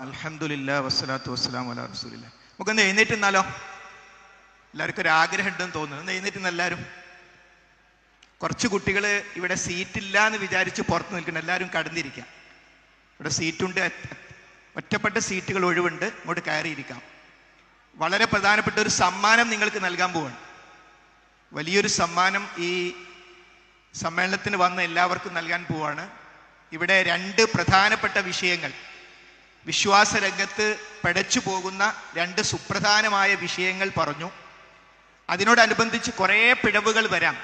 അൽഹംദുലില്ല വസ്സലാത്തു വസ്സലാം അല റസൂലില്ല നമുക്കൊന്ന് എഴുന്നേറ്റ് നിന്നാലോ എല്ലാവർക്കും ഒരു ആഗ്രഹം ഉണ്ടെന്ന് തോന്നുന്നു. ഒന്ന് എഴുന്നേറ്റ് എല്ലാവരും? കുറച്ച് കുട്ടികൾ ഇവിടെ സീറ്റ് ഇല്ല എന്ന് വിചാരിച്ച് പുറത്ത് നിൽക്കണം എല്ലാവരും കടന്നിരിക്കാം. ഇവിടെ സീറ്റുണ്ട്. ഒറ്റപ്പെട്ട സീറ്റുകൾ ഒഴിവുണ്ട്. ഇങ്ങോട്ട് കയറിയിരിക്കാം. വളരെ പ്രധാനപ്പെട്ട ഒരു സമ്മാനം നിങ്ങൾക്ക് നൽകാൻ പോവാണ്. വലിയൊരു സമ്മാനം ഈ സമ്മേളനത്തിന് വന്ന എല്ലാവർക്കും നൽകാൻ പോവാണ്. ഇവിടെ രണ്ട് പ്രധാനപ്പെട്ട വിഷയങ്ങൾ. വിശ്വാസ രംഗത്ത് പടച്ചു പോകുന്ന രണ്ട് സുപ്രധാനമായ വിഷയങ്ങൾ പറഞ്ഞു. അതിനോടനുബന്ധിച്ച് കുറേ പിഴവുകൾ വരാം.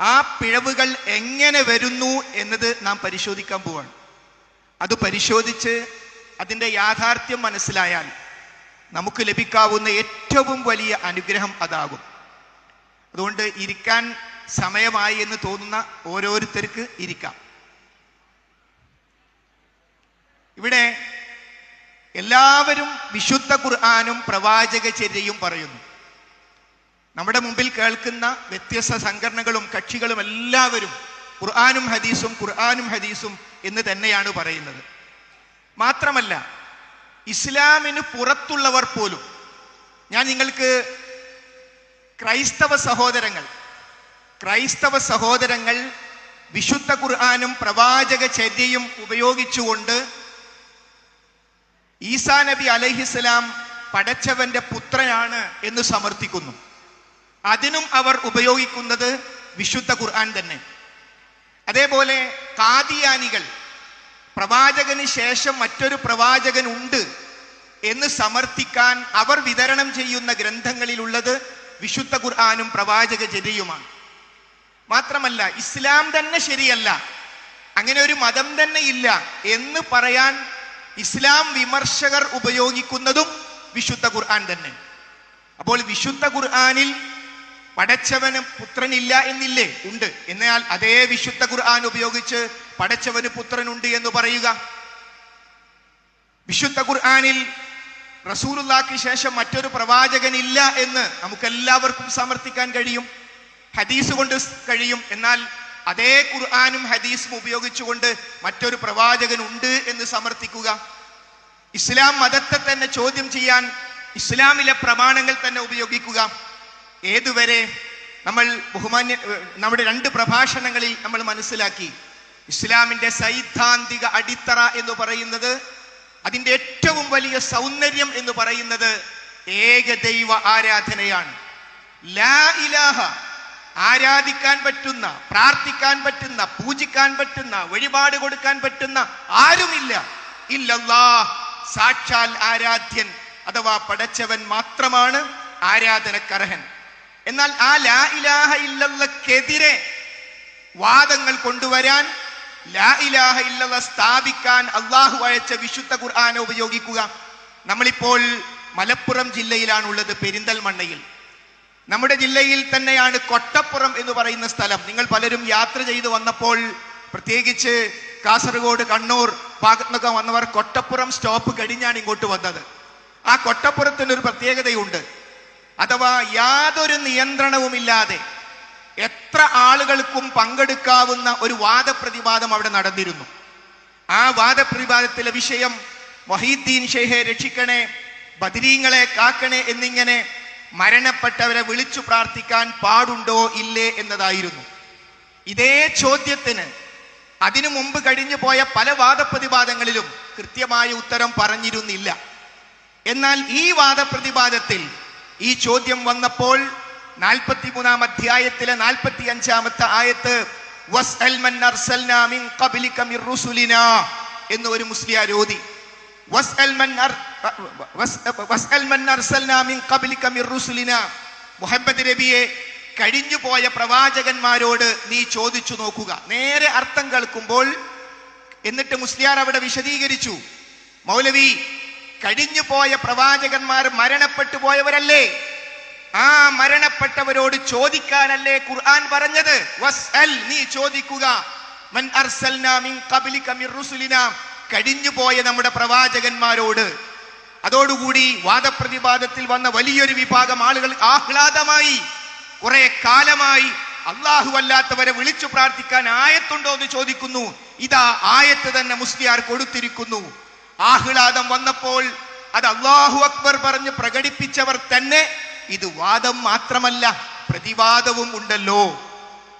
ആ പിഴവുകൾ എങ്ങനെ വരുന്നു എന്നത് നാം പരിശോധിക്കാൻ പോവാണ്. അത് പരിശോധിച്ച് അതിന്റെ യാഥാർത്ഥ്യം മനസ്സിലായാൽ നമുക്ക് ലഭിക്കാവുന്ന ഏറ്റവും വലിയ അനുഗ്രഹം അതാകും. അതുകൊണ്ട് ഇരിക്കാൻ സമയമായി എന്ന് തോന്നുന്ന ഓരോരുത്തർക്ക് ഇരിക്കാം. ഇവിടെ എല്ലാവരും വിശുദ്ധ ഖുർആാനും പ്രവാചക ചര്യയും പറയുന്നു. നമ്മുടെ മുമ്പിൽ കേൾക്കുന്ന വ്യത്യസ്ത സംഘടനകളും കക്ഷികളും എല്ലാവരും ഖുർആാനും ഹദീസും ഖുർആാനും ഹദീസും എന്ന് തന്നെയാണ് പറയുന്നത്. മാത്രമല്ല ഇസ്ലാമിന് പുറത്തുള്ളവർ പോലും ഞാൻ നിങ്ങൾക്ക് ക്രൈസ്തവ സഹോദരങ്ങൾ ക്രൈസ്തവ സഹോദരങ്ങൾ വിശുദ്ധ ഖുർആാനും പ്രവാചക ചര്യയും ഉപയോഗിച്ചുകൊണ്ട് ഈസാ നബി അലഹിസ്ലാം പടച്ചവന്റെ പുത്രനാണ് എന്ന് സമർത്ഥിക്കുന്നു. അതിനും അവർ ഉപയോഗിക്കുന്നത് വിശുദ്ധ ഖുർആൻ തന്നെ. അതേപോലെ കാദിയാനികൾ പ്രവാചകന് ശേഷം മറ്റൊരു പ്രവാചകൻ ഉണ്ട് എന്ന് സമർത്ഥിക്കാൻ അവർ വിതരണം ചെയ്യുന്ന ഗ്രന്ഥങ്ങളിലുള്ളത് വിശുദ്ധ ഖുർആാനും പ്രവാചക ചര്യയുമാണ് മാത്രമല്ല ഇസ്ലാം തന്നെ ശരിയല്ല. അങ്ങനെ ഒരു മതം തന്നെ ഇല്ല എന്ന് പറയാൻ ഇസ്ലാം വിമർശകർ ഉപയോഗിക്കുന്നതും വിശുദ്ധ ഖുർആൻ തന്നെ. അപ്പോൾ വിശുദ്ധ ഖുർആനിൽ പടച്ചവന് പുത്രനില്ല എന്നില്ലേ? ഉണ്ട്. എന്നാൽ അതേ വിശുദ്ധ ഖുർആൻ ഉപയോഗിച്ച് പടച്ചവന് പുത്രനുണ്ട് എന്ന് പറയുക. വിശുദ്ധ ഖുർആനിൽ റസൂലുള്ളാക്ക് ശേഷം മറ്റൊരു പ്രവാചകനില്ല എന്ന് നമുക്കെല്ലാവർക്കും സമർത്ഥിക്കാൻ കഴിയും. ഹദീസ് കൊണ്ട് കഴിയും. എന്നാൽ അതേ ഖുർആാനും ഹദീസും ഉപയോഗിച്ചുകൊണ്ട് മറ്റൊരു പ്രവാചകൻ ഉണ്ട് എന്ന് സമർത്ഥിക്കുക. ഇസ്ലാം മതത്തെ തന്നെ ചോദ്യം ചെയ്യാൻ ഇസ്ലാമിലെ പ്രമാണങ്ങൾ തന്നെ ഉപയോഗിക്കുക. ഏതുവരെ നമ്മൾ ബഹുമാന്യ നമ്മുടെ രണ്ട് പ്രഭാഷണങ്ങളിൽ നമ്മൾ മനസ്സിലാക്കി. ഇസ്ലാമിന്റെ സൈദ്ധാന്തിക അടിത്തറ എന്ന് പറയുന്നത് അതിന്റെ ഏറ്റവും വലിയ സൗന്ദര്യം എന്ന് പറയുന്നത് ഏകദൈവ ആരാധനയാണ്. ലാ ഇലാഹ ആരാധിക്കാൻ പറ്റുന്ന പ്രാർത്ഥിക്കാൻ പറ്റുന്ന പൂജിക്കാൻ പറ്റുന്ന വഴിപാട് കൊടുക്കാൻ പറ്റുന്ന ആരുമില്ല. ഇല്ലല്ലാ. സാക്ഷാൽ ആരാധ്യൻ അഥവാ പടച്ചവൻ മാത്രമാണ് ആരാധനക്കർഹൻ. എന്നാൽ ആ ലാ ഇലാഹ ഇല്ലല്ലക്കെതിരെ വാദങ്ങൾ കൊണ്ടുവരാൻ ലാ ഇലാഹ ഇല്ലല്ല സ്ഥാപിക്കാൻ അള്ളാഹു അയച്ച വിശുദ്ധ ഖുർആാനെ ഉപയോഗിക്കുക. നമ്മളിപ്പോൾ മലപ്പുറം ജില്ലയിലാണുള്ളത് പെരിന്തൽമണ്ണയിൽ. നമ്മുടെ ജില്ലയിൽ തന്നെയാണ് കൊട്ടപ്പുറം എന്ന് പറയുന്ന സ്ഥലം. നിങ്ങൾ പലരും യാത്ര ചെയ്തു വന്നപ്പോൾ പ്രത്യേകിച്ച് കാസർഗോഡ് കണ്ണൂർ ഭാഗത്തുനിന്നൊക്കെ വന്നവർ കൊട്ടപ്പുറം സ്റ്റോപ്പ് കഴിഞ്ഞാണ് ഇങ്ങോട്ട് വന്നത്. ആ കൊട്ടപ്പുറത്തിന് ഒരു പ്രത്യേകതയുണ്ട്. അഥവാ യാതൊരു നിയന്ത്രണവുമില്ലാതെ എത്ര ആളുകൾക്കും പങ്കെടുക്കാവുന്ന ഒരു വാദപ്രതിവാദം അവിടെ നടന്നിരുന്നു. ആ വാദപ്രതിവാദത്തിലെ വിഷയം മൊഹീദ്ദീൻ ഷെയ്ഹെ രക്ഷിക്കണേ ബദിരീങ്ങളെ കാക്കണേ എന്നിങ്ങനെ മരണപ്പെട്ടവരെ വിളിച്ചു പ്രാർത്ഥിക്കാൻ പാടുണ്ടോ ഇല്ലേ എന്നതായിരുന്നു. ഇതേ ചോദ്യത്തിന് അതിനു മുമ്പ് കഴിഞ്ഞു പോയ പല വാദപ്രതിവാദങ്ങളിലും കൃത്യമായ ഉത്തരം പറഞ്ഞിരുന്നില്ല. എന്നാൽ ഈ വാദപ്രതിവാദത്തിൽ ഈ ചോദ്യം വന്നപ്പോൾ നാൽപ്പത്തി മൂന്നാം അധ്യായത്തിലെ നാൽപ്പത്തി അഞ്ചാമത്തെ ആയത്ത് എന്ന് ഒരു മുസ്ലിയാർ മുഹമ്മദ് നബിയെ കഴിഞ്ഞു പോയ പ്രവാചകന്മാരോട് നീ ചോദിച്ചു നോക്കുക. നേരെ അർത്ഥം കേൾക്കുമ്പോൾ എന്നിട്ട് മുസ്ലിയാർ അവിടെ വിശദീകരിച്ചു. മൗലവി കഴിഞ്ഞു പോയ പ്രവാചകന്മാർ മരണപ്പെട്ടു പോയവരല്ലേ? ആ മരണപ്പെട്ടവരോട് ചോദിക്കാനല്ലേ ഖുർആൻ പറഞ്ഞത്? നീ ചോദിക്കുക. മൻ അർസൽനാ മിൻ ഖബ്ലിക മിർ റുസുലിനാ കഴിഞ്ഞു പോയ നമ്മുടെ പ്രവാചകന്മാരോട് അതോടുകൂടി വാദപ്രതിവാദത്തിൽ വന്ന വലിയൊരു വിഭാഗം ആളുകൾ ആഹ്ലാദമായി കുറെ കാലമായി അള്ളാഹു അല്ലാത്തവരെ വിളിച്ചു പ്രാർത്ഥിക്കാൻ ആയത്തുണ്ടോ എന്ന് ചോദിക്കുന്നു. ഇതാ ആയത്ത് തന്നെ മുസ്ലിയാർ കൊടുത്തിരിക്കുന്നു. ആഹ്ലാദം വന്നപ്പോൾ അത് അള്ളാഹു അക്ബർ പറഞ്ഞ് പ്രകടിപ്പിച്ചവർ തന്നെ ഇത് വാദം മാത്രമല്ല പ്രതിവാദവും ഉണ്ടല്ലോ.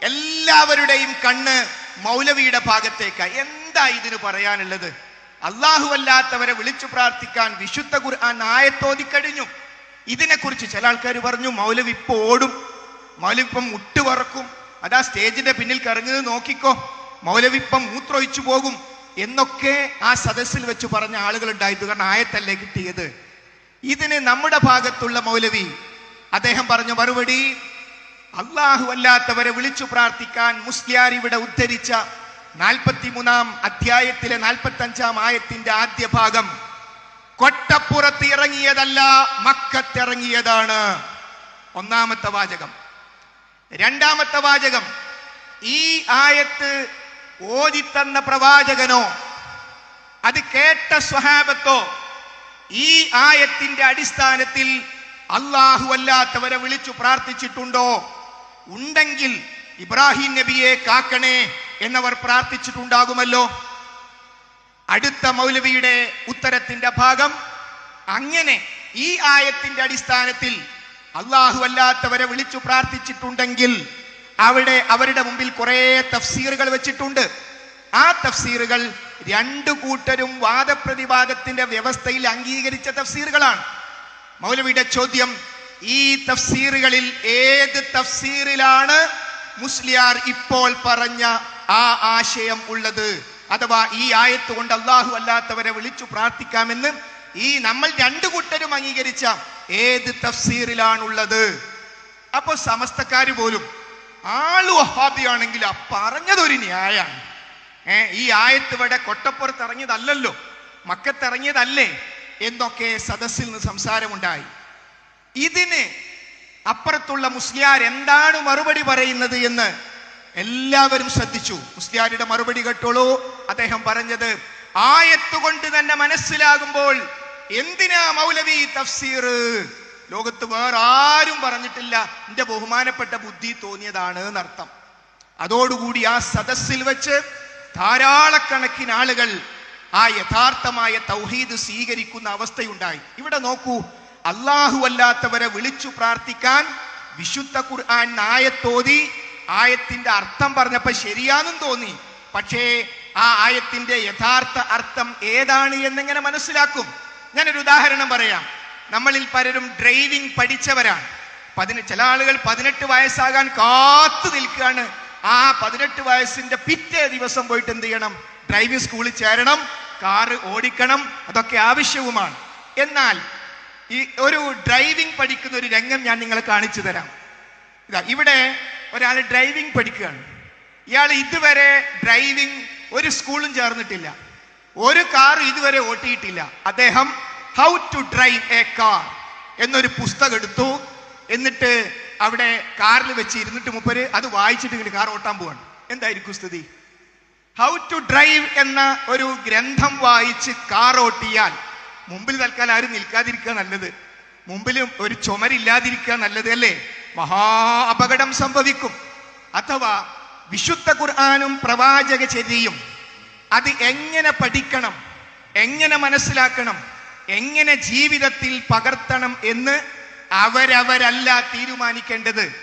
എല്ലാവരുടെയും കണ്ണ് മൗലവിയുടെ ഭാഗത്തേക്ക്. എന്താ ഇതിന് പറയാനുള്ളത്? അള്ളാഹു അല്ലാത്തവരെ വിളിച്ചു പ്രാർത്ഥിക്കാൻ വിശുദ്ധ ഖുർആൻ ആയത്തോതി കഴിഞ്ഞു. ഇതിനെക്കുറിച്ച് ചില ആൾക്കാർ പറഞ്ഞു മൗലവി ഇപ്പൊ ഓടും മൗലവി ഇപ്പം മുട്ടുവറക്കും അതാ സ്റ്റേജിന്റെ പിന്നിൽ കറങ്ങുന്നത് നോക്കിക്കോ മൗലവി ഇപ്പം മൂത്രമൊഴിച്ചു പോകും എന്നൊക്കെ ആ സദസ്സിൽ വെച്ച് പറഞ്ഞ ആളുകൾ ഉണ്ടായിരുന്നു. കാരണം ആയത്തല്ലേ കിട്ടിയത്. ഇതിന് നമ്മുടെ ഭാഗത്തുള്ള മൗലവി അദ്ദേഹം പറഞ്ഞ മറുപടി അള്ളാഹു അല്ലാത്തവരെ വിളിച്ചു പ്രാർത്ഥിക്കാൻ മുസ്ലിയാർ ഇവിടെ ഉദ്ധരിച്ച നാൽപ്പത്തിമൂന്നാം അധ്യായത്തിലെ നാൽപ്പത്തി അഞ്ചാം ആയത്തിന്റെ ആദ്യ ഭാഗം. കൊട്ടപ്പുറത്ത് ഇറങ്ങിയതല്ല മക്കത്തിറങ്ങിയതാണ്. ഒന്നാമത്തെ വാചകം. രണ്ടാമത്തെ വാചകം ഈ ആയത്ത് ഓതിത്തന്ന പ്രവാചകനോ അത് കേട്ട സ്വഹാബത്തോ ഈ ആയത്തിന്റെ അടിസ്ഥാനത്തിൽ അള്ളാഹു അല്ലാത്തവരെ വിളിച്ചു പ്രാർത്ഥിച്ചിട്ടുണ്ടോ? ഉണ്ടെങ്കിൽ ഇബ്രാഹിം നബിയെ കാക്കണേ എന്നവർ പ്രാർത്ഥിച്ചിട്ടുണ്ടാകുമല്ലോ. അടുത്ത മൗലവിയുടെ ഉത്തരത്തിന്റെ ഭാഗം അങ്ങനെ ഈ ആയത്തിന്റെ അടിസ്ഥാനത്തിൽ അള്ളാഹു അല്ലാത്തവരെ വിളിച്ചു പ്രാർത്ഥിച്ചിട്ടുണ്ടെങ്കിൽ അവിടെ അവരുടെ മുമ്പിൽ കുറെ തഫ്സീറുകൾ വെച്ചിട്ടുണ്ട്. ആ തഫ്സീറുകൾ രണ്ടു കൂട്ടരും വാദപ്രതിവാദത്തിന്റെ വ്യവസ്ഥയിൽ അംഗീകരിച്ച തഫ്സീറുകളാണ്. മൗലവിയുടെ ചോദ്യം ഈ തഫ്സീറുകളിൽ ഏത് തഫ്സീറിലാണ് മുസ്ലിയാർ ഇപ്പോൾ പറഞ്ഞ ആ ആശയം ഉള്ളത്. അഥവാ ഈ ആയത്ത് കൊണ്ട് അള്ളാഹു അല്ലാത്തവരെ വിളിച്ചു പ്രാർത്ഥിക്കാമെന്ന് ഈ നമ്മൾ രണ്ടു കൂട്ടരും അംഗീകരിച്ച ഏത് തഫ്സീറിലാണുള്ളത്? അപ്പൊ സമസ്തക്കാര് പോലും ആൾ വഹാബിയാണെങ്കിൽ ആ പറഞ്ഞതൊരു ന്യായാണ്. ഏ ഈ ആയത്ത് ഇവിടെ കൊട്ടപ്പുറത്ത് ഇറങ്ങിയതല്ലല്ലോ. മക്കത്തിറങ്ങിയതല്ലേ എന്നൊക്കെ സദസ്സിൽ നിന്ന് സംസാരമുണ്ടായി. ഇതിന് അപ്പുറത്തുള്ള മുസ്ലിയാർ എന്താണ് മറുപടി പറയുന്നത് എന്ന് എല്ലാവരും ശ്രദ്ധിച്ചു. മുസ്ലിയാരുടെ മറുപടി കേട്ടോളൂ. അദ്ദേഹം പറഞ്ഞത് ആയത്തുകൊണ്ട് തന്നെ മനസ്സിലാകുമ്പോൾ എന്തിനാ മൗലവി തഫ്സീർ? ലോകത്ത് വേറെ ആരും പറഞ്ഞിട്ടില്ല. എന്റെ ബഹുമാനപ്പെട്ട ബുദ്ധി തോന്നിയതാണ് എന്നർത്ഥം. അതോടുകൂടി ആ സദസ്സിൽ വെച്ച് ധാരാളക്കണക്കിന് ആളുകൾ ആ യഥാർത്ഥമായ തൗഹീദ് സ്വീകരിക്കുന്ന അവസ്ഥയുണ്ടായി. ഇവിടെ നോക്കൂ അള്ളാഹു അല്ലാത്തവരെ വിളിച്ചു പ്രാർത്ഥിക്കാൻ വിശുദ്ധ ഖുർആൻ ആയത്തോതി ആയത്തിന്റെ അർത്ഥം പറഞ്ഞപ്പോ ശരിയാണെന്ന് തോന്നി. പക്ഷേ ആ ആയത്തിന്റെ യഥാർത്ഥ അർത്ഥം ഏതാണ് എന്നെങ്ങനെ മനസ്സിലാക്കും? ഞാനൊരു ഉദാഹരണം പറയാം. നമ്മളിൽ പലരും ഡ്രൈവിംഗ് പഠിച്ചവരാണ്. പതിന് ചില ആളുകൾ പതിനെട്ട് വയസ്സാകാൻ കാത്തു നിൽക്കുകയാണ്. ആ പതിനെട്ട് വയസ്സിന്റെ പിറ്റേ ദിവസം പോയിട്ട് എന്ത് ചെയ്യണം? ഡ്രൈവിംഗ് സ്കൂളിൽ ചേരണം കാറ് ഓടിക്കണം അതൊക്കെ ആവശ്യവുമാണ്. എന്നാൽ ഈ ഒരു ഡ്രൈവിംഗ് പഠിക്കുന്ന ഒരു രംഗം ഞാൻ നിങ്ങളെ കാണിച്ചു തരാം. ഇതാ ഇവിടെ ഒരാൾ ഡ്രൈവിംഗ് പഠിക്കുകയാണ്. ഇയാൾ ഇതുവരെ ഡ്രൈവിംഗ് ഒരു സ്കൂളും ചേർന്നിട്ടില്ല. ഒരു കാർ ഇതുവരെ ഓട്ടിയിട്ടില്ല. അദ്ദേഹം how to drive a car എന്നൊരു പുസ്തകം എടുത്തു. എന്നിട്ട് അവിടെ കാറിൽ വെച്ച് ഇരുന്നിട്ട് മുപ്പര് അത് വായിച്ചിട്ട് ഇങ്ങനെ കാർ ഓട്ടാൻ പോവാണ്. എന്തായിരിക്കും സ്ഥിതി? ഹൗ ടു ഡ്രൈവ് എന്ന ഒരു ഗ്രന്ഥം വായിച്ച് കാർ ഓട്ടിയാൽ മുമ്പിൽ തൽക്കാലം ആരും നിൽക്കാതിരിക്കുക നല്ലത്. മുമ്പിലും ഒരു ചുമരില്ലാതിരിക്കുക നല്ലത് അല്ലേ? മഹാ അപകടം സംഭവിക്കും. അഥവാ വിശുദ്ധ ഖുർആാനും പ്രവാചക ചര്യയും അത് എങ്ങനെ പഠിക്കണം എങ്ങനെ മനസ്സിലാക്കണം എങ്ങനെ ജീവിതത്തിൽ പകർത്തണം എന്ന് അവരവരല്ല തീരുമാനിക്കേണ്ടത്.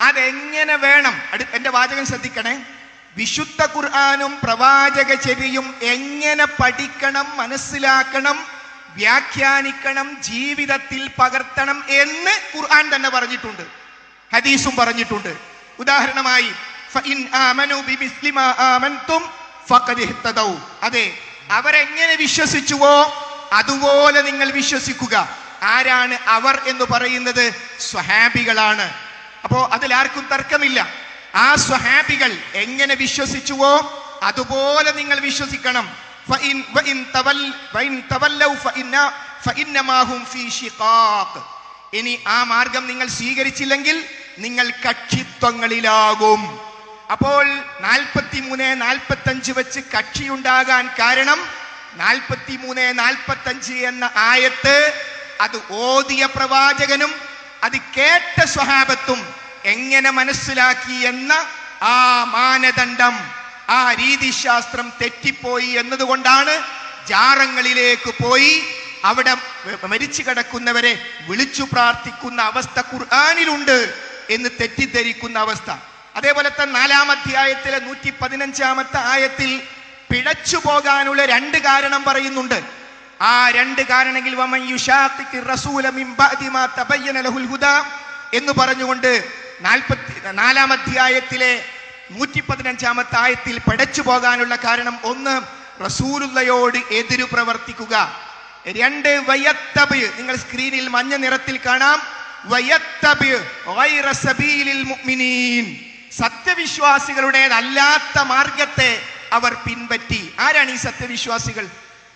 അതെങ്ങനെ വേണം? എന്റെ വാചകം ശ്രദ്ധിക്കണേ. വിശുദ്ധ ഖുർആാനും പ്രവാചക ചര്യയും എങ്ങനെ പഠിക്കണം മനസ്സിലാക്കണം വ്യാഖ്യാനിക്കണം ജീവിതത്തിൽ പകർത്തണം എന്ന് ഖുർആൻ തന്നെ പറഞ്ഞിട്ടുണ്ട്. ഹദീസും പറഞ്ഞിട്ടുണ്ട്. ഉദാഹരണമായി. അതെ അവരെങ്ങനെ വിശ്വസിച്ചുവോ അതുപോലെ നിങ്ങൾ വിശ്വസിക്കുക. ആരാണ് അവർ എന്ന് പറയുന്നത്? സ്വഹാബികളാണ്. അപ്പോ അതിൽ ആർക്കും തർക്കമില്ല. ആ സ്വഹാബികൾ എങ്ങനെ വിശ്വസിച്ചുവോ അതുപോലെ നിങ്ങൾ വിശ്വസിക്കണം. ഇനി ആ മാർഗം നിങ്ങൾ സ്വീകരിച്ചില്ലെങ്കിൽ നിങ്ങൾ കക്ഷിത്വങ്ങളിലാകും. അപ്പോൾ നാൽപ്പത്തി മൂന്ന് നാൽപ്പത്തി അഞ്ച് വെച്ച് കക്ഷിയുണ്ടാകാൻ കാരണം നാൽപ്പത്തി മൂന്ന് നാൽപ്പത്തി അഞ്ച് എന്ന ആയത്ത് അത് ഓതിയ പ്രവാചകനും അത് കേട്ട സ്വഹാബത്തും എങ്ങനെ മനസ്സിലാക്കി എന്ന ആ മാനദണ്ഡം. ആ രീതിശാസ്ത്രം തെറ്റിപ്പോയി എന്നതുകൊണ്ടാണ് ജാറങ്ങളിലേക്ക് പോയി അവിടെ മരിച്ചു കിടക്കുന്നവരെ വിളിച്ചു പ്രാർത്ഥിക്കുന്ന അവസ്ഥ ഖുർആാനിലുണ്ട് എന്ന് തെറ്റിദ്ധരിക്കുന്ന അവസ്ഥ. അതേപോലെ തന്നെ നാലാം അധ്യായത്തിലെ നൂറ്റി പതിനഞ്ചാമത്തെ ആയത്തിൽ പിഴച്ചു പോകാനുള്ള രണ്ട് കാരണം പറയുന്നുണ്ട്. ആ രണ്ട് കാരണമെങ്കിൽ എന്ന് പറഞ്ഞുകൊണ്ട് നാൽപ്പത്തി നാലാം അധ്യായത്തിലെ നൂറ്റി പതിനഞ്ചാമത്തെ ആയത്തിൽ പടച്ചു പോകാനുള്ള കാരണം ഒന്ന് റസൂലുള്ളയോട് എതിരു പ്രവർത്തിക്കുക. രണ്ട് വയത്തബ് നിങ്ങൾ സ്ക്രീനിൽ മഞ്ഞ നിറത്തിൽ കാണാം. വയത്തബ് സത്യവിശ്വാസികളുടേതല്ലാത്ത മാർഗത്തെ അവർ പിൻപറ്റി. ആരാണ് ഈ സത്യവിശ്വാസികൾ?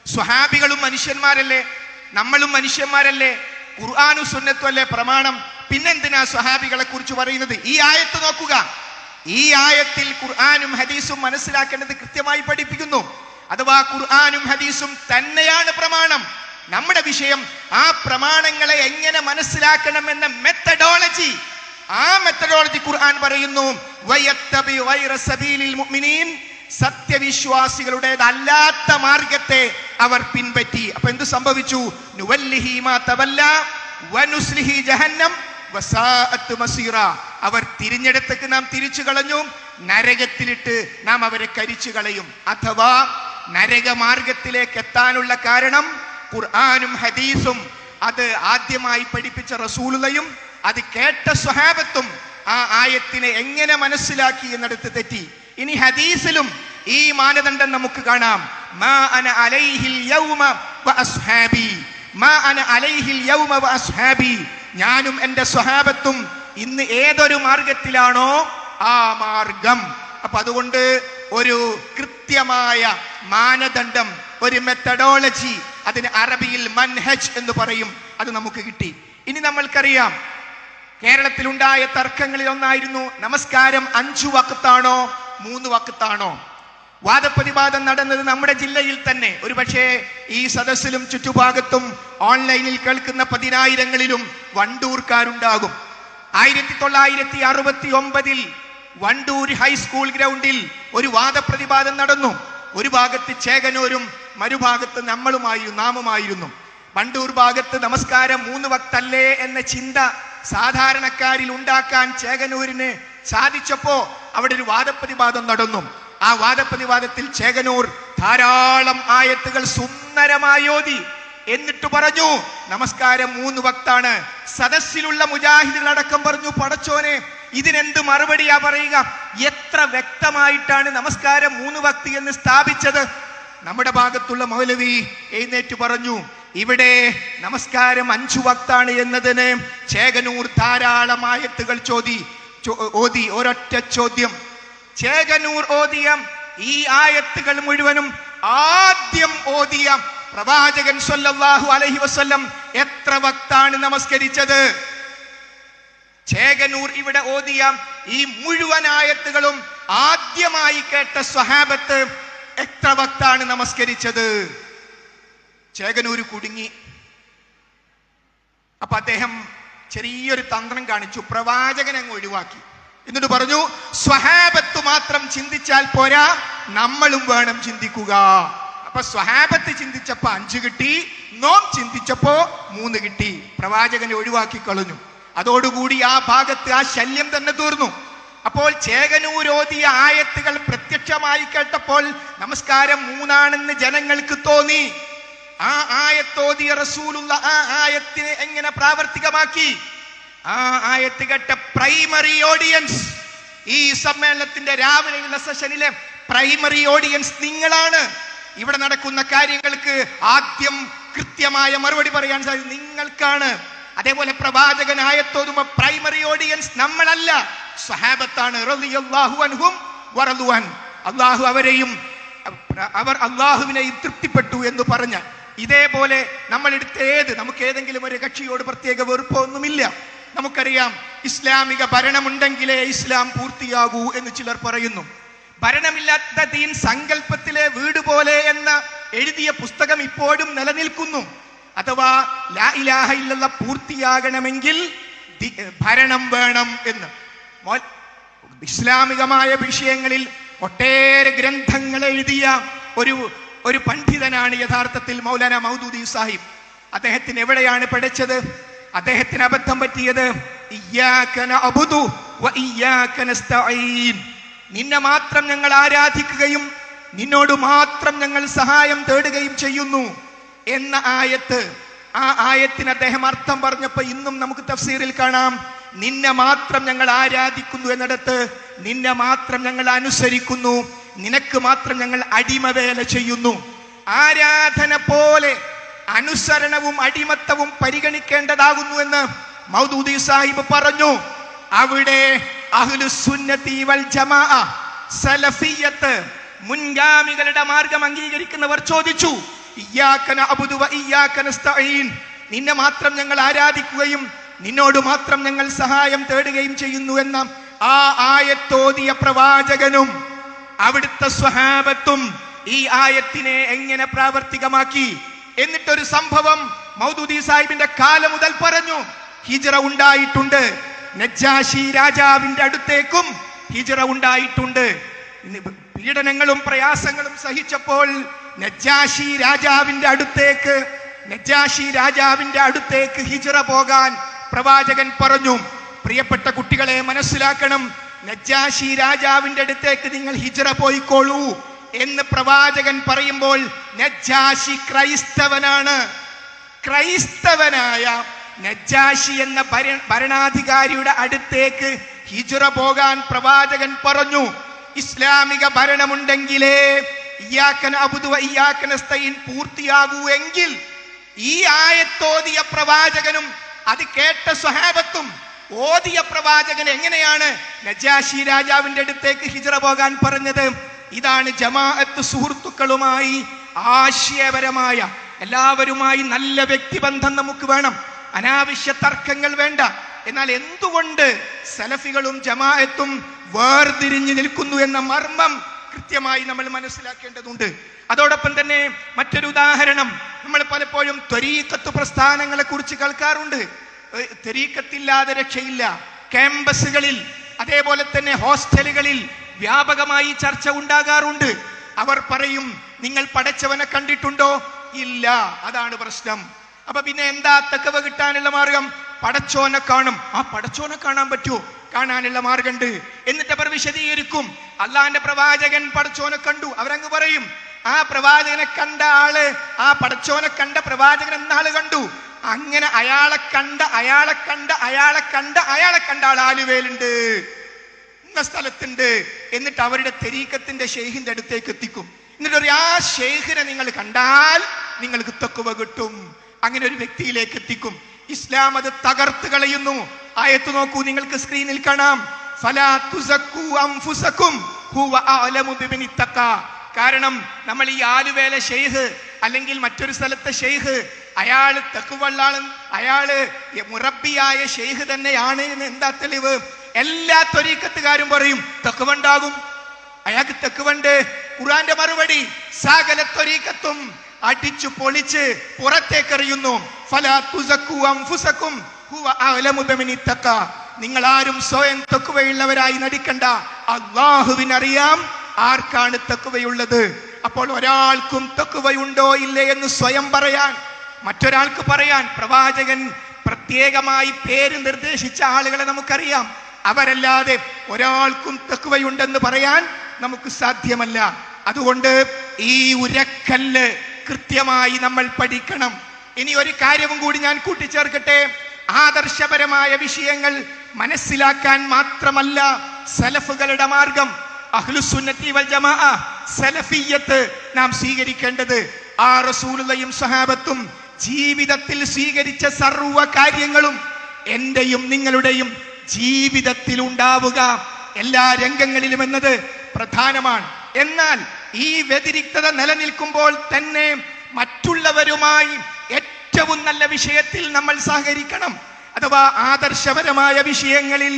സ്വഹാബികളും മനുഷ്യന്മാരല്ലേ? നമ്മളും മനുഷ്യന്മാരല്ലേ? ഖുർആാനു അല്ലേ പ്രമാണം? പിന്നെന്തിനാ സ്വഹാബികളെ കുറിച്ച് പറയുന്നത്? ഈ ആയത്ത് നോക്കുക. ഈ ആയത്തിൽ ഖുർആാനും ഹദീസും മനസ്സിലാക്കേണ്ടത് കൃത്യമായി പഠിപ്പിക്കുന്നു. അഥവാ ഖുർആാനും ഹദീസും തന്നെയാണ് പ്രമാണം. നമ്മുടെ വിഷയം ആ പ്രമാണങ്ങളെ എങ്ങനെ മനസ്സിലാക്കണം എന്ന മെത്തഡോളജി ആ മെത്തഡോളജി ഖുർആൻ പറയുന്നു സത്യവിശ്വാസികളുടേതല്ലാത്ത മാർഗത്തെ അവർ പിൻപറ്റി. അപ്പൊ എന്ത് സംഭവിച്ചു? അവർ തിരിഞ്ഞെടുത്തേക്ക് നാം തിരിച്ചു കളഞ്ഞു. നരകത്തിലിട്ട് നാം അവരെ കരിച്ചു കളയും. അഥവാ നരകമാർഗത്തിലേക്ക് എത്താനുള്ള കാരണം ഖുർആാനും ഹദീസും. അത് ആദ്യമായി പഠിപ്പിച്ച റസൂലുള്ളയും അത് കേട്ട സ്വഹാബത്തും ആ ആയത്തിനെ എങ്ങനെ മനസ്സിലാക്കി എന്നിടത്ത് തെറ്റി. ഇനി ഹദീസിലും ഈ മാനദണ്ഡം നമുക്ക് കാണാം. മാ അന അലൈഹിൽ യൗമ വ അസ്ഹാബി. മാ അന അലൈഹിൽ യൗമ വ അസ്ഹാബി. ഞാനും എന്റെ സ്വഹാബത്തും ഇന്ന് ഏതൊരു മാർഗത്തിലാണോ ആ മാർഗം. അപ്പൊ അതുകൊണ്ട് ഒരു കൃത്യമായ മാനദണ്ഡം ഒരു മെത്തഡോളജി അതിന് അറബിയിൽ മൻഹജ് എന്ന് പറയും. അത് നമുക്ക് കിട്ടി. ഇനി നമ്മൾക്കറിയാം കേരളത്തിലുണ്ടായ തർക്കങ്ങളിൽ ഒന്നായിരുന്നു നമസ്കാരം അഞ്ചു വക്കത്താണോ മൂന്ന് വക്കത്താണോ വാദപ്രതിവാദം നടന്നത് നമ്മുടെ ജില്ലയിൽ തന്നെ. ഒരുപക്ഷെ ഈ സദസ്സിലും ചുറ്റുഭാഗത്തും ഓൺലൈനിൽ കേൾക്കുന്ന പതിനായിരങ്ങളിലും വണ്ടൂർക്കാരുണ്ടാകും. ആയിരത്തി തൊള്ളായിരത്തി അറുപത്തി ഒമ്പതിൽ വണ്ടൂർ ഹൈസ്കൂൾ ഗ്രൗണ്ടിൽ ഒരു വാദപ്രതിവാദം നടന്നു. ഒരു ഭാഗത്ത് ചേകനൂരും മറുഭാഗത്ത് നമ്മളുമായിരുന്നു നാമുമായിരുന്നു. വണ്ടൂർ ഭാഗത്ത് നമസ്കാരം മൂന്ന് വക്തല്ലേ എന്ന ചിന്ത സാധാരണക്കാരിൽ ഉണ്ടാക്കാൻ ചേകനൂരിന് സാധിച്ചപ്പോ അവിടെ ഒരു വാദപ്രതിവാദം നടന്നു. ആ വാദപ്രതിവാദത്തിൽ ചേകനൂർ ധാരാളം ആയത്തുകൾ സുന്ദരമായി ഓതി എന്നിട്ട് പറഞ്ഞു നമസ്കാരം മൂന്ന് വക്താണ്. സദസ്സിലുള്ള മുജാഹിദുകളടക്കം പറഞ്ഞു പടച്ചോനെ ഇതിനെന്ത് മറുപടിയാ പറയുക? എത്ര വ്യക്തമായിട്ടാണ് നമസ്കാരം മൂന്ന് വക്തി എന്ന് സ്ഥാപിച്ചത്? നമ്മുടെ ഭാഗത്തുള്ള മൗലവി എഴുന്നേറ്റ് പറഞ്ഞു ഇവിടെ നമസ്കാരം അഞ്ചു വക്താണ് എന്നതിന് ചേകനൂർ ധാരാളം ആയത്തുകൾ ചോദി ഓതി ഒരൊറ്റ ചോദ്യം. ചേകനൂർ ഓതിയ ഈ ആയത്തുകൾ മുഴുവനും ആദ്യം ഓതിയ. പ്രവാചകൻ സ്വല്ലാഹു അലഹി വസ്ല്ലം എത്ര വക്താണ് നമസ്കരിച്ചത്? ചേകനൂർ ഇവിടെ ഓതിയ ഈ മുഴുവൻ ആയത്തുകളും ആദ്യമായി കേട്ട സ്വഹാബത്ത് എത്ര വക്താണ് നമസ്കരിച്ചത്? ചേകനൂര് കുടുങ്ങി. അപ്പൊ അദ്ദേഹം ചെറിയൊരു തന്ത്രം കാണിച്ചു പ്രവാചകൻ അങ്ങ് ഒഴിവാക്കി. എന്നിട്ട് പറഞ്ഞു സ്വഹാബത്ത് മാത്രം ചിന്തിച്ചാൽ പോരാ നമ്മളും വേണം ചിന്തിക്കുക. അപ്പൊ സ്വഹാബത്ത് ചിന്തിച്ചപ്പോ അഞ്ച് കിട്ടി നോം ചിന്തിച്ചപ്പോ മൂന്ന് കിട്ടി. പ്രവാചകനെ ഒഴിവാക്കി കളഞ്ഞു. അതോടുകൂടി ആ ഭാഗത്ത് ആ ശല്യം തന്നെ തീർന്നു. അപ്പോൾ ചേകനൂരോതിയ ആയത്തുകൾ പ്രത്യക്ഷമായി കേട്ടപ്പോൾ നമസ്കാരം മൂന്നാണെന്ന് ജനങ്ങൾക്ക് തോന്നി. ആ ആയത്തോതിയ റസൂലുള്ള ആ ആയത്തിനെ എങ്ങനെ പ്രാവർത്തികമാക്കി? ആ ആയത്ത് കേട്ട പ്രൈമറി ഓഡിയൻസ് ഈ സമ്മേളനത്തിന്റെ രാവിലെയുള്ള സെഷനിലെ പ്രൈമറി ഓഡിയൻസ് നിങ്ങളാണ്. ഇവിടെ നടക്കുന്ന കാര്യങ്ങൾക്ക് ആദ്യം കൃത്യമായ മറുപടി പറയാൻ സാധിക്കും. നിങ്ങൾക്കാണ് അതേപോലെ പ്രവാചകനായ ആയത്തോതുമ്പോ പ്രൈമറി ഓഡിയൻസ് നമ്മളല്ല. സഹാബത്താണ്. അള്ളാഹു അവരെയും അവർ അള്ളാഹുവിനെയും തൃപ്തിപ്പെട്ടു എന്ന് പറഞ്ഞ ഇതേപോലെ നമ്മൾ എടുത്ത ഏത് നമുക്ക് ഏതെങ്കിലും ഒരു കക്ഷിയോട് പ്രത്യേക വെറുപ്പോ ഒന്നുമില്ല നമുക്കറിയാം ഇസ്ലാമിക ഭരണമുണ്ടെങ്കിലേ ഇസ്ലാം പൂർത്തിയാകൂ എന്ന് ചിലർ പറയുന്നു. ഭരണമില്ലാത്ത ദീൻ സങ്കല്പത്തിലെ വീട് പോലെ എന്ന എഴുതിയ പുസ്തകം ഇപ്പോഴും നിലനിൽക്കുന്നു. അഥവാ ലാ ഇലാഹ ഇല്ലല്ല പൂർത്തിയാകണമെങ്കിൽ ഭരണം വേണം എന്ന്. ഇസ്ലാമികമായ വിഷയങ്ങളിൽ ഒട്ടേറെ ഗ്രന്ഥങ്ങൾ എഴുതിയ ഒരു ഒരു പണ്ഡിതനാണ് യഥാർത്ഥത്തിൽ മൗലാന മൗദൂദി സാഹിബ്. അദ്ദേഹത്തിന് എവിടെയാണ് പഠിച്ചത്? അദ്ദേഹത്തിന് അബദ്ധം പറ്റിയത്? ഇയ്യാക അബുദു വ ഇയ്യാക നസ്തഈൻ. നിന്നെ മാത്രം ഞങ്ങൾ ആരാധിക്കുകയും നിന്നോട് മാത്രം ഞങ്ങൾ സഹായം തേടുകയും ചെയ്യുന്നു എന്ന ആയത്ത്. ആ ആയത്തിന് അദ്ദേഹം അർത്ഥം പറഞ്ഞപ്പോ ഇന്നും നമുക്ക് തഫ്സീറിൽ കാണാം. നിന്നെ മാത്രം ഞങ്ങൾ ആരാധിക്കുന്നു എന്നിടത്ത് നിന്നെ മാത്രം ഞങ്ങൾ അനുസരിക്കുന്നു. നിനക്ക് മാത്രം ഞങ്ങൾ അടിമവേല ചെയ്യുന്നു. ആരാധന പോലെ അനുസരണവും അടിമത്തവും പരിഗണിക്കേണ്ടതാകുന്നു എന്ന് മൗദൂദി സാഹിബ് പറഞ്ഞു. അവിടെ വൽ സലഫിയത്ത് മുൻഗാമികളുടെ മാർഗം അംഗീകരിക്കുന്നവർ ചോദിച്ചു നിന്നെ മാത്രം ഞങ്ങൾ ആരാധിക്കുകയും നിന്നോട് മാത്രം ഞങ്ങൾ സഹായം തേടുകയും ചെയ്യുന്നു എന്ന ആ ആയത്തോതിയ പ്രവാചകനും അവിടുത്തെ സ്വഹാബത്തും ഈ ആയത്തിനെ എങ്ങനെ പ്രാവർത്തികമാക്കി? എന്നിട്ടൊരു സംഭവം മൗദൂദി സാഹിബിന്റെ കാലം മുതൽ പറഞ്ഞു. ഹിജറ ഉണ്ടായിട്ടുണ്ട്. നജ്ജാശി രാജാവിന്റെ അടുത്തേക്കും ഹിജറ ഉണ്ടായിട്ടുണ്ട്. പീഡനങ്ങളും പ്രയാസങ്ങളും സഹിച്ചപ്പോൾ നജ്ജാശി രാജാവിന്റെ അടുത്തേക്ക് നജ്ജാശി രാജാവിന്റെ അടുത്തേക്ക് ഹിജറ പോകാൻ പ്രവാചകൻ പറഞ്ഞു. പ്രിയപ്പെട്ട കുട്ടികളെ മനസ്സിലാക്കണം നജ്ജാശി രാജാവിന്റെ അടുത്തേക്ക് നിങ്ങൾ ഹിജറ പോയിക്കോളൂ എന്ന് പ്രവാചകൻ പറയുമ്പോൾ നജ്ജാശി ക്രൈസ്തവനാണ്. ക്രൈസ്തവനായ നജ്ജാശി എന്ന ഭര- ഭരണാധികാരിയുടെ അടുത്തേക്ക് ഹിജുറ പോകാൻ പ്രവാചകൻ പറഞ്ഞു ഇസ്ലാമിക ഭരണമുണ്ടെങ്കിലേ നസ്തഈൻ പൂർത്തിയാകൂ എങ്കിൽ ഈ ആയത്തോതിയ പ്രവാചകനും അത് കേട്ട സ്വഹാബത്തും ഓതിയ പ്രവാചകൻ എങ്ങനെയാണ് നജാഷി രാജാവിന്റെ അടുത്തേക്ക് ഹിജറ പോകാൻ പറഞ്ഞത്? ഇതാണ് ജമാഅത്ത് സുഹൃത്തുക്കളുമായി ആശയപരമായ എല്ലാവരുമായി നല്ല വ്യക്തിബന്ധം നമുക്ക് വേണം. അനാവശ്യ തർക്കങ്ങൾ വേണ്ട. എന്നാൽ എന്തുകൊണ്ട് സലഫികളും ജമാഅത്തും വേർതിരിഞ്ഞു നിൽക്കുന്നു എന്ന മർമ്മം കൃത്യമായി നമ്മൾ മനസ്സിലാക്കേണ്ടതുണ്ട്. അതോടൊപ്പം തന്നെ മറ്റൊരു ഉദാഹരണം നമ്മൾ പലപ്പോഴും ത്വരീക്കത്ത് പ്രസ്ഥാനങ്ങളെ കുറിച്ച് കേൾക്കാറുണ്ട്. തെരീക്കത്തില്ലാതെ രക്ഷയില്ല. ക്യാമ്പസുകളിൽ അതേപോലെ തന്നെ ഹോസ്റ്റലുകളിൽ വ്യാപകമായി ചർച്ച ഉണ്ടാകാറുണ്ട്. അവർ പറയും നിങ്ങൾ പടച്ചവനെ കണ്ടിട്ടുണ്ടോ? ഇല്ല അതാണ് പ്രശ്നം. അപ്പൊ പിന്നെ എന്താ തക്കവ കിട്ടാനുള്ള മാർഗം? പടച്ചോനെ കാണും. ആ പടച്ചോനെ കാണാൻ പറ്റുമോ? കാണാനുള്ള മാർഗമുണ്ട്. എന്നിട്ട് അവർ വിശദീകരിക്കും. അള്ളാന്റെ പ്രവാചകൻ പടച്ചോനെ കണ്ടു. അവരങ്ങ് പറയും ആ പ്രവാചകനെ കണ്ട ആൾ ആ പടച്ചോനെ കണ്ട പ്രവാചകൻ എന്നാൾ കണ്ടു. അങ്ങനെ അയാളെ കണ്ട അയാളെ കണ്ട അയാളെ കണ്ട അയാളെ കണ്ട ആൾ ആലുവേലുണ്ട് ഇന്ന സ്ഥലത്തുണ്ട്. എന്നിട്ട് അവരുടെ തെരീക്കത്തിന്റെ ഷെയ്ഖിന്റെ അടുത്തേക്ക് എത്തിക്കും. എന്നിട്ട് ഒരു ആ ഷെയ്ഖിനെ നിങ്ങൾ കണ്ടാൽ നിങ്ങൾക്ക് തക്കുവ കിട്ടും. അങ്ങനെ ഒരു വ്യക്തിയിലേക്ക് എത്തിക്കും. ഇസ്ലാം അത് തകർത്ത് കളയുന്നു. ആയത്ത് നോക്കൂ നിങ്ങൾക്ക് സ്ക്രീനിൽ കാണാം. കാരണം നമ്മൾ ഈ ആലുവേല ഷെയ്ഖ് അല്ലെങ്കിൽ മറ്റൊരു സ്ഥലത്തെ ഷെയ്ഖ് അയാൾ തെക്കുവള്ളാൾ അയാൾ മുറബിയായ ഷെയ്ഖ് തന്നെയാണ് എന്ന് എന്താ തെളിവ്? എല്ലാ ത്വരീക്കത്തുകാരും പറയും തെക്കുവണ്ടാകും അയാൾക്ക് തെക്കുവണ്ട് ഖുറാന്റെ മറുപടി സകല ത്വരീക്കത്തും അടിച്ചു പൊളിച്ച് പുറത്തേക്കെറിയുന്നു. നിങ്ങൾ ആരും സ്വയം തെക്കുവയുള്ളവരായി നടിക്കണ്ട. അള്ളാഹുവിനറിയാം ആർക്കാണ് തെക്കുവയുള്ളത്. അപ്പോൾ ഒരാൾക്കും തെക്കുവയുണ്ടോ ഇല്ലേ എന്ന് സ്വയം പറയാൻ മറ്റൊരാൾക്ക് പറയാൻ പ്രവാചകൻ പ്രത്യേകമായി പേര് നിർദ്ദേശിച്ച ആളുകളെ നമുക്കറിയാം. അവരല്ലാതെ ഒരാൾക്കും തെക്കുവയുണ്ടെന്ന് പറയാൻ നമുക്ക് സാധ്യമല്ല. അതുകൊണ്ട് ഈ ഉരക്കല്ല് കൃത്യമായി നമ്മൾ പഠിക്കണം. ഇനി ഒരു കാര്യവും കൂടി ഞാൻ കൂട്ടിച്ചേർക്കട്ടെ. ആദർശപരമായ വിഷയങ്ങൾ മനസ്സിലാക്കാൻ മാത്രമല്ല സലഫുകളുടെ മാർഗം. അഹ്ലുസുന്നത്തി വൽ ജമാഅ സലഫിയത്ത് നാം സ്വീകരിക്കേണ്ടത്. ആ റസൂലുള്ളയും സഹാബത്തും ജീവിതത്തിൽ സ്വീകരിച്ച സർവ കാര്യങ്ങളും എന്റെയും നിങ്ങളുടെയും ജീവിതത്തിൽ ഉണ്ടാവുക എല്ലാ രംഗങ്ങളിലും എന്നത് പ്രധാനമാണ്. എന്നാൽ ഈ വ്യതിരിക്തത നിലനിൽക്കുമ്പോൾ തന്നെ മറ്റുള്ളവരുമായി ഏറ്റവും നല്ല വിഷയത്തിൽ നമ്മൾ സഹകരിക്കണം. അഥവാ ആദർശപരമായ വിഷയങ്ങളിൽ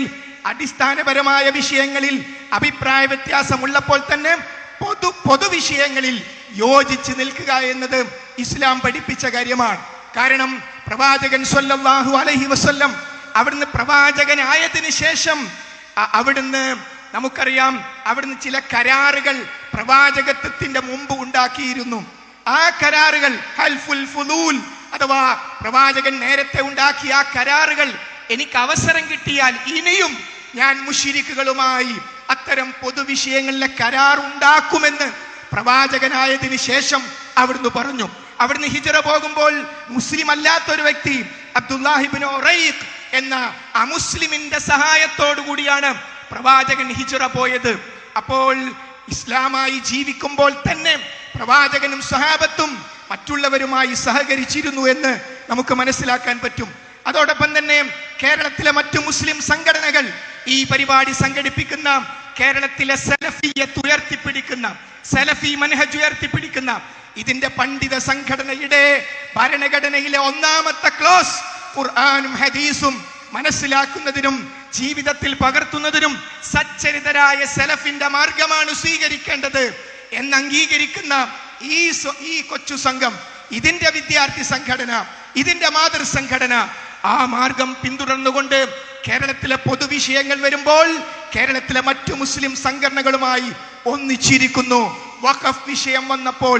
അടിസ്ഥാനപരമായ വിഷയങ്ങളിൽ അഭിപ്രായ വ്യത്യാസമുള്ളപ്പോൾ തന്നെ പൊതു പൊതുവിഷയങ്ങളിൽ യോജിച്ച് നിൽക്കുക എന്നത് ഇസ്ലാം പഠിപ്പിച്ച കാര്യമാണ്. കാരണം പ്രവാചകൻ സ്വല്ലല്ലാഹു അലഹി വസ്ല്ലം അവിടുന്ന് പ്രവാചകനായതിനു ശേഷം അവിടുന്ന് നമുക്കറിയാം അവിടുന്ന് ചില കരാറുകൾ പ്രവാചകത്വത്തിന്റെ മുമ്പ് ഉണ്ടാക്കിയിരുന്നു. ആ കരാറുകൾ ഹൽഫുൽ ഫുദൂൽ അഥവാ പ്രവാചകൻ നേരത്തെ ഉണ്ടാക്കിയ ആ കരാറുകൾ എനിക്ക് അവസരം കിട്ടിയാൽ ഇനിയും ഞാൻ മുഷിരിക്കുകളുമായി അത്തരം പൊതുവിഷയങ്ങളിലെ കരാർ ഉണ്ടാക്കുമെന്ന് പ്രവാചകനായതിന് ശേഷം അവിടുന്ന് പറഞ്ഞു. അവിടുന്ന് ഹിജറ പോകുമ്പോൾ മുസ്ലിം അല്ലാത്ത ഒരു വ്യക്തി അബ്ദുല്ലാഹിബിൻ ഒറൈഖ് എന്ന അമുസ്ലിമിന്റെ സഹായത്തോടു കൂടിയാണ് പ്രവാചകൻ ഹിജറ പോയത്. അപ്പോൾ ഇസ്ലാമായി ജീവിക്കുമ്പോൾ തന്നെ പ്രവാചകനും സഹാബത്തും മറ്റുള്ളവരുമായി സഹകരിച്ചിരുന്നു എന്ന് നമുക്ക് മനസ്സിലാക്കാൻ പറ്റും. അതോടൊപ്പം തന്നെ കേരളത്തിലെ മറ്റു മുസ്ലിം സംഘടനകൾ ഈ പരിപാടി സംഘടിപ്പിക്കുന്ന കേരളത്തിലെ സലഫിയത്ത് ഉയർത്തിപ്പിടിക്കുന്ന സലഫി മനഹജ് ഉയർത്തിപ്പിടിക്കുന്ന ഇതിന്റെ പണ്ഡിത സംഘടനയുടെ ഭരണഘടനയിലെ ഒന്നാമത്തെ ക്ലോസ് ഖുർആാനും ഹദീസും മനസ്സിലാക്കുന്നതിനും ജീവിതത്തിൽ പകർത്തുന്നതിനും സച്ചരിതരായ സെലഫിന്റെ മാർഗമാണ് സ്വീകരിക്കേണ്ടത് എന്ന് അംഗീകരിക്കുന്ന ഈ ഈ കൊച്ചു സംഘം ഇതിന്റെ വിദ്യാർത്ഥി സംഘടന ഇതിന്റെ മാതൃ സംഘടന ആ മാർഗം പിന്തുടർന്നുകൊണ്ട് കേരളത്തിലെ പൊതുവിഷയങ്ങൾ വരുമ്പോൾ കേരളത്തിലെ മറ്റു മുസ്ലിം സംഘടനകളുമായി ഒന്നിച്ചിരിക്കുന്നു. വഖഫ് വിഷയം വന്നപ്പോൾ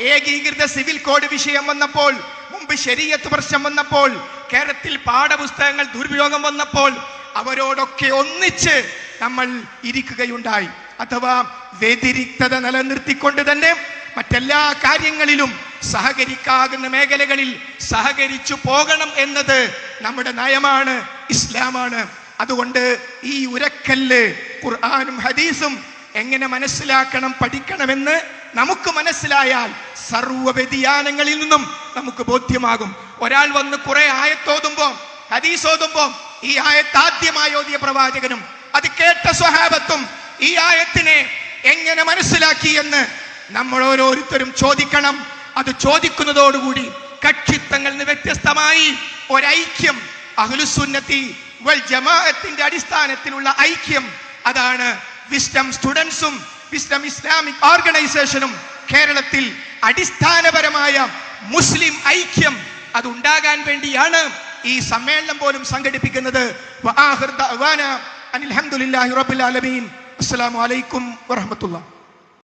ഏകീകൃത സിവിൽ കോഡ് വിഷയം വന്നപ്പോൾ മുമ്പ് ശരീരത്ത് പ്രശ്നം വന്നപ്പോൾ കേരളത്തിൽ പാഠപുസ്തകങ്ങൾ ദുരുപയോഗം വന്നപ്പോൾ അവരോടൊക്കെ ഒന്നിച്ച് നമ്മൾ ഇരിക്കുകയുണ്ടായി. അഥവാ വ്യതിരിക്തത നിലനിർത്തിക്കൊണ്ട് തന്നെ മറ്റെല്ലാ കാര്യങ്ങളിലും സഹകരിക്കാകുന്ന മേഖലകളിൽ സഹകരിച്ചു പോകണം എന്നത് നമ്മുടെ നയമാണ് ഇസ്ലാമാണ്. അതുകൊണ്ട് ഈ ഉരക്കല്ല് ഖുർആാനും ഹദീസും എങ്ങനെ മനസ്സിലാക്കണം പഠിക്കണമെന്ന് നമുക്ക് മനസ്സിലായാൽ സർവ വ്യതിയാനങ്ങളിൽ നിന്നും നമുക്ക് ബോധ്യമാകും. ഒരാൾ വന്ന് കുറെ ആയത്തോതുമ്പോ ഹദീസ് ഓതുമ്പോ ഈ ആയത്ത് ആദ്യമായി ഓതിയ പ്രവാചകനും അത് കേട്ട സ്വഹാബത്തും ഈ ആയത്തിനെ എങ്ങനെ മനസ്സിലാക്കി എന്ന് നമ്മൾ ഓരോരുത്തരും ചോദിക്കണം. അത് ചോദിക്കുന്നതോടുകൂടി കക്ഷിത്വങ്ങളിൽ നിന്ന് വ്യത്യസ്തമായി ഒരൈക്യം അഹ്ലുസുന്നത്തി വൽ ജമാഅത്തിന്റെ അടിസ്ഥാനത്തിലുള്ള ഐക്യം. അതാണ് വിസ്ഡം സ്റ്റുഡൻസും വിസ്ഡം ഇസ്ലാമിക് ഓർഗനൈസേഷനും കേരളത്തിൽ അടിസ്ഥാനപരമായ മുസ്ലിം ഐക്യം. അത് ഉണ്ടാകാൻ വേണ്ടിയാണ് ഈ സമ്മേളനം പോലും സംഘടിപ്പിക്കുന്നത്. വആഖിർ ദഅവാന അനിൽ ഹംദുലില്ലാഹി റബ്ബിൽ